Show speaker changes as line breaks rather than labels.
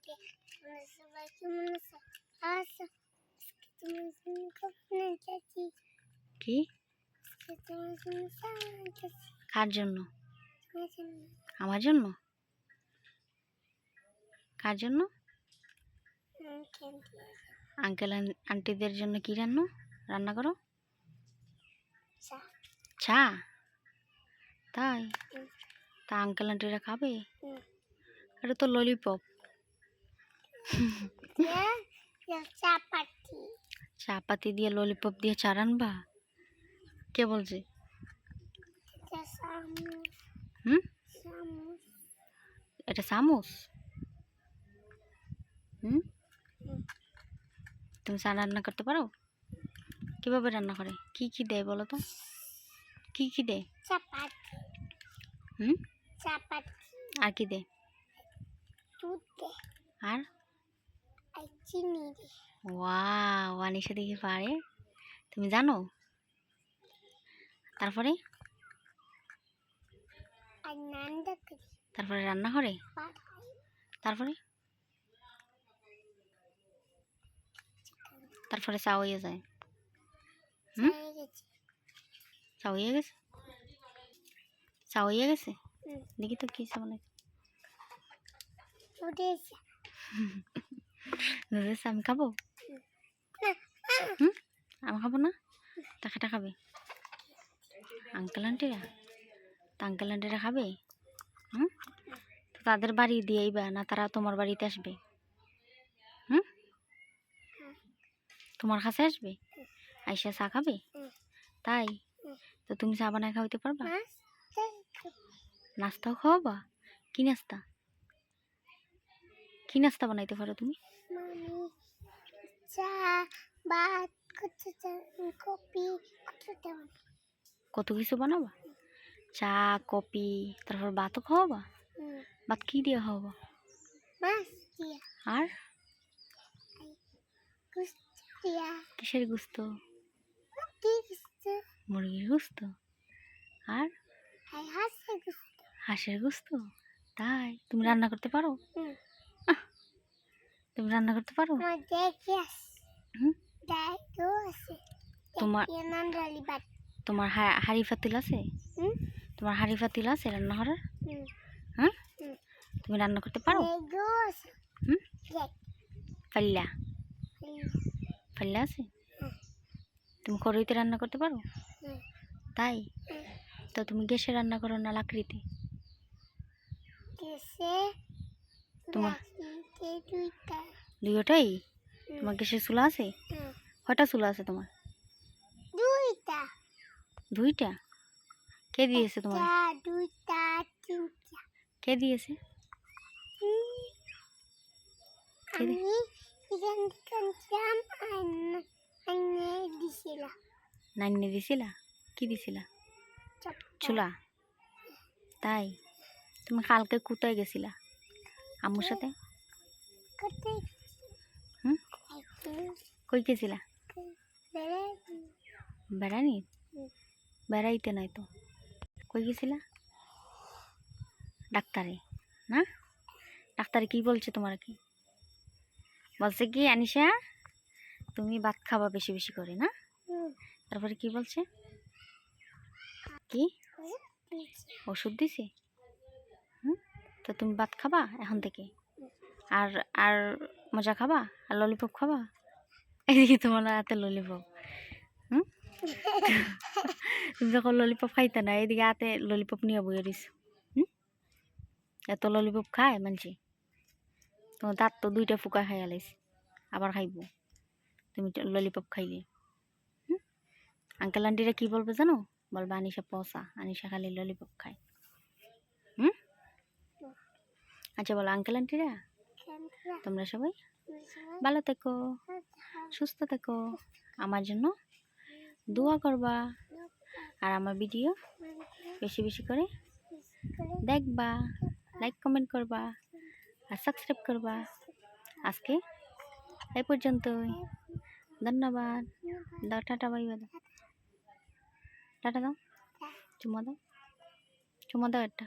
আমাকে তোমরা সবাই কেমন আছো আছো আজকে তোমার জন্য কখন এসেছি
কি?
আজকে তোমার জন্য সামান
কার জন্য? আমার জন্য? কার জন্য?
আঙ্কেল
আন্টিদের জন্য কি রান্না? রান্না করো?
চা।
তাই? তা আঙ্কেল আন্টিরা খাবে? এটা তো ললিপপ
চা পাটি
চা পাতি দিয়ে ললিপপ দিয়ে চা রানবা কে বলছে? হুম? এটা চামচ হুম। তুমি চা রান্না করতে পারো? কীভাবে রান্না করে? কি কি দেয় বলো তো? কি কি দেয়?
চা পাটি
হুম?
চা পাটি
আর কি দেয়?
দুধ দে
আর? ওয়াও আনিশা দেখি পারে। তুমি জানো? তারপরে? তারপরে রান্না করে তারপরে? তারপরে চা হয়ে যায়। হুম?
গেছে।
চা হয়ে গেছে? চা হয়ে গেছে দেখি তো কি চা বানাই চা আমি খাব? আমি খাব না? টাকাটা খাবে। আঙ্কেল আন্টিরা তা আঙ্কেল আন্টিরা খাবে? হুম? তো তাদের বাড়ি দিয়ে দিয়েইবা না তারা তোমার বাড়িতে আসবে? হুম? তোমার কাছে আসবে? আইসা চা খাবে? তাই? তো তুমি চা বানায় খাওয়াইতে পারবা? নাস্তাও খাওয়াবা? কি নাস্তা? কি নাস্তা বানাইতে পারো তুমি?
চা ভাত কত কপি কত
কিছু বানাবা? চা কপি তারপর ভাতও খাওয়াবা? ভাত কি দিয়ে খাওয়াবা? আর? কিসের গুস্ত? মুরগির গুস্ত? আর?
হাঁসের গুস্ত।
তাই? তুমি রান্না করতে পারো? রান্না করতে পারো? তোমার- তোমার হাঁড়ি ফাতিল আছে?
হুম?
তোমার হাঁড়ি ফাতিল আছে রান্না করার
হুম?
হ্যাঁ তুমি রান্না করতে পারো? হুম? পাল্লা পাল্লা আছে? তুমি কড়াইতে রান্না করতে পারো? তাই? তো তুমি গ্যাসে রান্না করো না লাকড়িতে? তোমার দুইটাই? তোমার গ্যাসের চুলা আছে। কয়টা চুলা আছে তোমার?
দুইটা।
দুইটা? কে দিয়েছে তোমার?
দুইটা তিনটা।
কে দিয়েছে? নাইনে দিছিলা? কি দিছিলা। চুলা? তাই? তুমি কালকে কোথায় গেছিলা? আম্মুর সাথে? কই গেছিলা? বেড়ানি। বেড়াইতে নাই তো। কই গেছিলা? ডাক্তারে, না? ডাক্তারে কি বলছে তোমার কি? বলছে কি, আনিশা, তুমি ভাত খাবা বেশি বেশি করে, না? তারপরে কি বলছে? কি? ওষুধ দিছে? হুম? তো তুমি ভাত খাবা এখন থেকে? আর আর মজা খাবা? আর ললিপপ খাবা? এদিকে তোমার হাতে ললিপপ হুম? তুমি যখন ললিপপ খাইতে না, এদিকে হাতে ললিপপ নিয়ে বইয়ে দিস হুম? এত ললিপপ খায় মানছি। তোমার দাঁত তো দুইটা ফুকা খাই আলাইছে আবার খাইব। তুমি ললিপপ খাইলে। হুম? আঙ্কেল আন্টিরা কি বলবে জানো? বলবে আনিশা পচা, আনিশা খালি ললিপপ খায়। হুম? আচ্ছা বলো, আঙ্কেল আন্টিরা? তোমরা সবাই ভালো থেকো সুস্থ থেকো। আমার জন্য দোয়া করবা। আর আমার ভিডিও বেশি বেশি করে দেখবা লাইক কমেন্ট করবা আর সাবস্ক্রাইব করবা। আজকে এই পর্যন্তই। ধন্যবাদ। দাও টাটা বাই বাই দাও। টাটা দাও। চুমা দাও। চুমা দাও একটা।